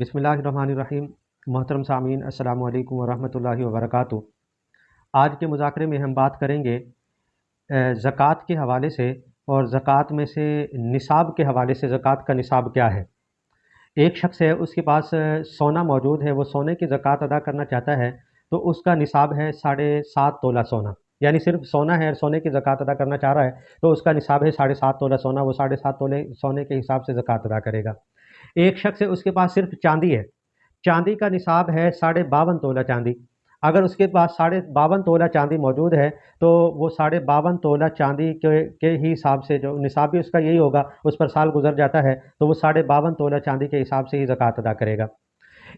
بسم اللہ الرحمن الرحیم۔ محترم سامعین، السلام علیکم ورحمۃ اللہ وبرکاتہ۔ آج کے مذاکرے میں ہم بات کریں گے زکوٰۃ کے حوالے سے اور زکوٰۃ میں سے نصاب کے حوالے سے۔ زکوٰۃ کا نصاب کیا ہے؟ ایک شخص ہے، اس کے پاس سونا موجود ہے، وہ سونے کی زکوٰۃ ادا کرنا چاہتا ہے، تو اس کا نصاب ہے ساڑھے سات تولہ سونا۔ یعنی صرف سونا ہے اور سونے کی زکوٰۃ ادا کرنا چاہ رہا ہے، تو اس کا نصاب ہے ساڑھے سات تولہ سونا۔ وہ ساڑھے سات تولے سونے کے حساب سے زکوٰۃ ادا کرے گا۔ ایک شخص ہے اس کے پاس صرف چاندی ہے۔ چاندی کا نصاب ہے ساڑھے باون تولہ چاندی۔ اگر اس کے پاس ساڑھے باون تولہ چاندی موجود ہے تو وہ ساڑھے باون تولہ چاندی کے کے ہی حساب سے جو نصاب بھی اس کا یہی ہوگا، اس پر سال گزر جاتا ہے تو وہ ساڑھے باون تولہ چاندی کے حساب سے ہی زکوٰۃ ادا کرے گا۔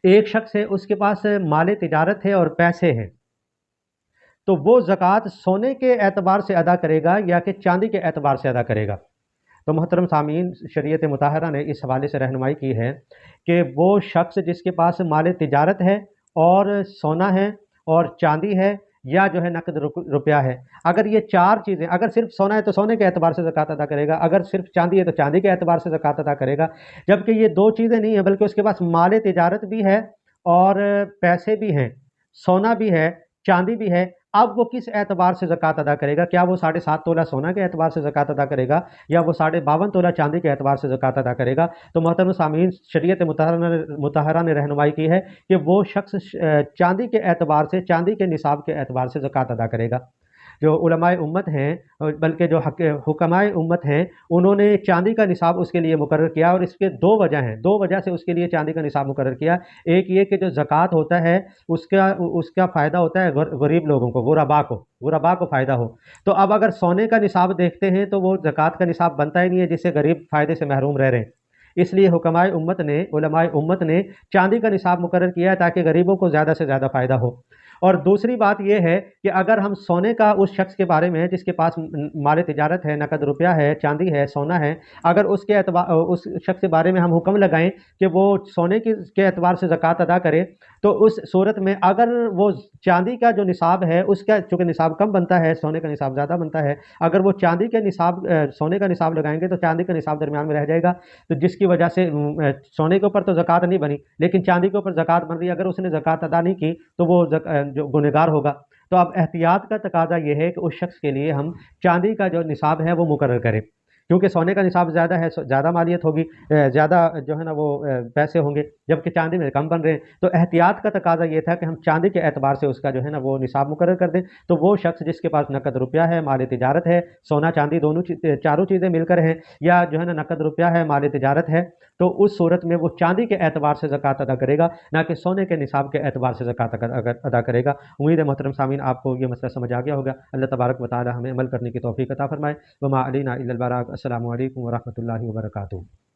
ایک شخص ہے، اس کے پاس مال تجارت ہے اور پیسے ہیں۔ تو وہ زکوٰۃ سونے کے اعتبار سے ادا کرے گا یا کہ چاندی کے اعتبار سے ادا کرے گا؟ تو محترم سامعین، شریعت متحرہ نے اس حوالے سے رہنمائی کی ہے کہ وہ شخص جس کے پاس مال تجارت ہے اور سونا ہے اور چاندی ہے یا جو ہے نقد روپیہ ہے، اگر یہ چار چیزیں، اگر صرف سونا ہے تو سونے کے اعتبار سے زکوٰۃ ادا کرے گا، اگر صرف چاندی ہے تو چاندی کے اعتبار سے زکوٰۃ ادا کرے گا، جبکہ یہ دو چیزیں نہیں ہیں بلکہ اس کے پاس مال تجارت بھی ہے اور پیسے بھی ہیں، سونا بھی ہے، چاندی بھی ہے اب وہ کس اعتبار سے زکوٰۃ ادا کرے گا؟ کیا وہ ساڑھے سات تولہ سونا کے اعتبار سے زکوٰۃ ادا کرے گا؟ یا وہ ساڑھے باون تولہ چاندی کے اعتبار سے زکوٰۃ ادا کرے گا؟ تو محترم سامعین، شریعت متحرہ نے رہنمائی کی ہے کہ وہ شخص، چاندی کے اعتبار سے، چاندی کے نصاب کے اعتبار سے زکوٰۃ ادا کرے گا۔ جو علماء امت ہیں، بلکہ جو حکمائے امت ہیں، انہوں نے چاندی کا نصاب اس کے لیے مقرر کیا اور اس کے دو وجہ ہیں۔ دو وجہ سے اس کے لیے چاندی کا نصاب مقرر کیا۔ ایک یہ کہ جو زکوٰۃ ہوتا ہے، اس کا اس کا فائدہ ہوتا ہے غریب لوگوں کو غربا کو غربا کو فائدہ ہو۔ تو اب اگر سونے کا نصاب دیکھتے ہیں تو وہ زکوٰۃ کا نصاب بنتا ہی نہیں ہے، جس سے غریب فائدے سے محروم رہ رہے ہیں۔ اس لیے حکمائے امت نے، علماء امت نے چاندی کا نصاب مقرر کیا ہے تاکہ غریبوں کو زیادہ سے زیادہ فائدہ ہو۔ اور دوسری بات یہ ہے کہ اگر ہم سونے کا اس شخص کے بارے میں جس کے پاس مال تجارت ہے، نقد روپیہ ہے، چاندی ہے، سونا ہے، اگر اس کے اعتبار اس شخص کے بارے میں ہم حکم لگائیں کہ وہ سونے کی کے اعتبار سے زکوٰۃ ادا کرے، تو اس صورت میں اگر وہ چاندی کا جو نصاب ہے، اس کا چونکہ نصاب کم بنتا ہے، سونے کا نصاب زیادہ بنتا ہے، اگر وہ چاندی کے نصاب سونے کا نصاب لگائیں گے تو چاندی کا نصاب درمیان میں رہ جائے گا، تو جس کی وجہ سے سونے کے اوپر تو زکوٰۃ نہیں بنی، لیکن چاندی کے اوپر زکوٰۃ بن رہی اگر اس نے زکوٰۃ ادا نہیں کی تو وہ جو گنہگار ہوگا۔ تو اب احتیاط کا تقاضا یہ ہے کہ اس شخص کے لیے ہم چاندی کا جو نصاب ہے وہ مقرر کریں۔ کیونکہ سونے کا نصاب زیادہ ہے زیادہ مالیت ہوگی زیادہ جو ہے نا وہ پیسے ہوں گے۔ جبکہ چاندی میں کم بن رہے ہیں۔ تو احتیاط کا تقاضا یہ تھا کہ ہم چاندی کے اعتبار سے اس کا جو ہے نا وہ نصاب مقرر کر دیں۔ تو وہ شخص جس کے پاس نقد روپیہ ہے، مال تجارت ہے، سونا چاندی دونوں چاروں چیزیں مل کر ہیں، یا جو ہے نا نقد روپیہ ہے، مال تجارت ہے، تو اس صورت میں وہ چاندی کے اعتبار سے زکوٰۃ ادا کرے گا، نہ کہ سونے کے نصاب کے اعتبار سے زکوٰۃ ادا کرے گا۔ امید ہے محترم سامعین، آپ کو یہ مسئلہ سمجھ آ گیا ہوگا۔ اللہ تبارک و تعالی ہمیں عمل کرنے کی توفیق عطا فرمائے۔ وما علینا البراک السلام علیکم ورحمۃ اللہ وبرکاتہ۔